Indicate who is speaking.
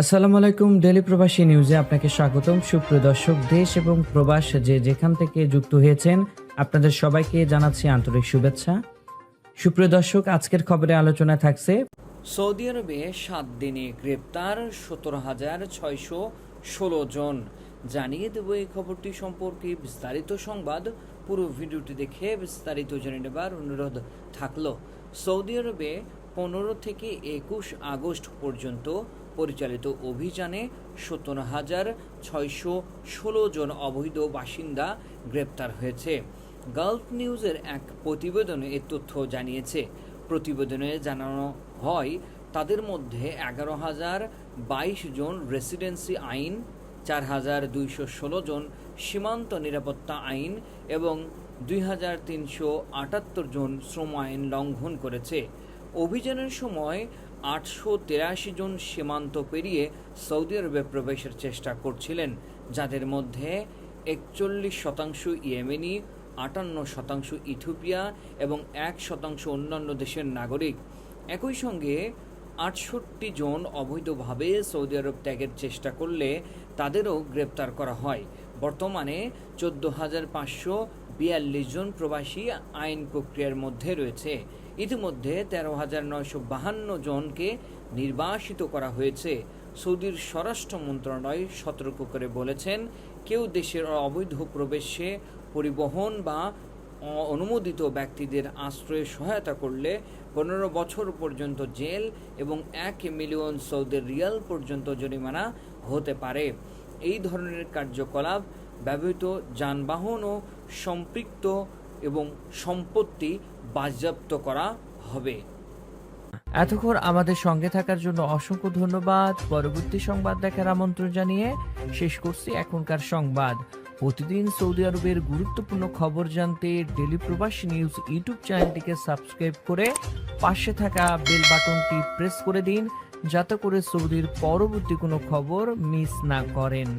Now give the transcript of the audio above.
Speaker 1: আসসালামু আলাইকুম ডেলি প্রবাসী নিউজে আপনাকে স্বাগতম। সুপ্রিয় দর্শক, দেশ এবং প্রবাস যে যেখান থেকে যুক্ত হয়েছেন, আপনাদের সবাইকে জানাচ্ছি আন্তরিক শুভেচ্ছা। সুপ্রিয় দর্শক, আজকের খবরে আলোচনা থাকছে,
Speaker 2: সৌদি আরবে সাত দিনে গ্রেপ্তার সতেরো হাজার ছয়শো ষোলো জন। জানিয়ে দেব এই খবরটি সম্পর্কে বিস্তারিত সংবাদ। পুরো ভিডিওটি দেখে বিস্তারিত জেনে নেবার অনুরোধ থাকল। সৌদি আরবে পনেরো থেকে একুশ আগস্ট পর্যন্ত পরিচালিত অভিযানে সতেরো হাজার ছয়শো ষোলো জন অবৈধ বাসিন্দা গ্রেপ্তার হয়েছে। গালফ নিউজের এক প্রতিবেদনে এ তথ্য জানিয়েছে। প্রতিবেদনে জানানো হয়, তাদের মধ্যে এগারো হাজার বাইশ জন রেসিডেন্সি আইন, চার হাজার দুইশো ষোলো জন সীমান্ত নিরাপত্তা আইন এবং দুই হাজার তিনশো আটাত্তর জন শ্রম আইন লঙ্ঘন করেছে। অভিযানের সময় আটশো তেরাশি জন সীমান্ত পেরিয়ে সৌদি আরবে প্রবেশের চেষ্টা করছিলেন, যাদের মধ্যে একচল্লিশ শতাংশ ইয়েমেনি, আটান্ন শতাংশ ইথিওপিয়া এবং এক শতাংশ অন্যান্য দেশের নাগরিক। একই সঙ্গে আটষট্টি জন অবৈধভাবে সৌদি আরব ত্যাগের চেষ্টা করলে তাদেরও গ্রেপ্তার করা হয়। বর্তমানে চোদ্দ হাজার পাঁচশো বিয়াল্লিশ জন প্রবাসী আইন প্রক্রিয়ার মধ্যে রয়েছে। ইতিমধ্যে তেরো হাজার নয়শো বাহান্ন জনকে নির্বাসিত করা হয়েছে। সৌদির স্বরাষ্ট্র মন্ত্রণালয় সতর্ক করে বলেছেন, কেউ দেশের অবৈধ প্রবেশে পরিবহন বা অনুমোদিত ব্যক্তিদের আশ্রয়ে সহায়তা করলে পনেরো বছর পর্যন্ত জেল এবং এক মিলিয়ন সৌদি রিয়াল পর্যন্ত জরিমানা হতে পারে। এই ধরনের কার্যকলাপ ব্যবহৃত যানবাহন ও সম্পৃক্ত এবং সম্পত্তি বাজেয়াপ্ত করা হবে।
Speaker 1: এতক্ষণ আমাদের সঙ্গে থাকার জন্য অসংখ্য ধন্যবাদ। পরবর্তী সংবাদ দেখার আমন্ত্রণ জানিয়ে শেষ করছি এখনকার সংবাদ। প্রতিদিন সৌদি আরবের গুরুত্বপূর্ণ খবর জানতে ডেলি প্রবাসী নিউজ ইউটিউব চ্যানেলটিকে সাবস্ক্রাইব করে পাশে থাকা বেল বাটনটি প্রেস করে দিন। যাতে করে সৌদির পরবর্তী কোনো খবর মিস না করেন।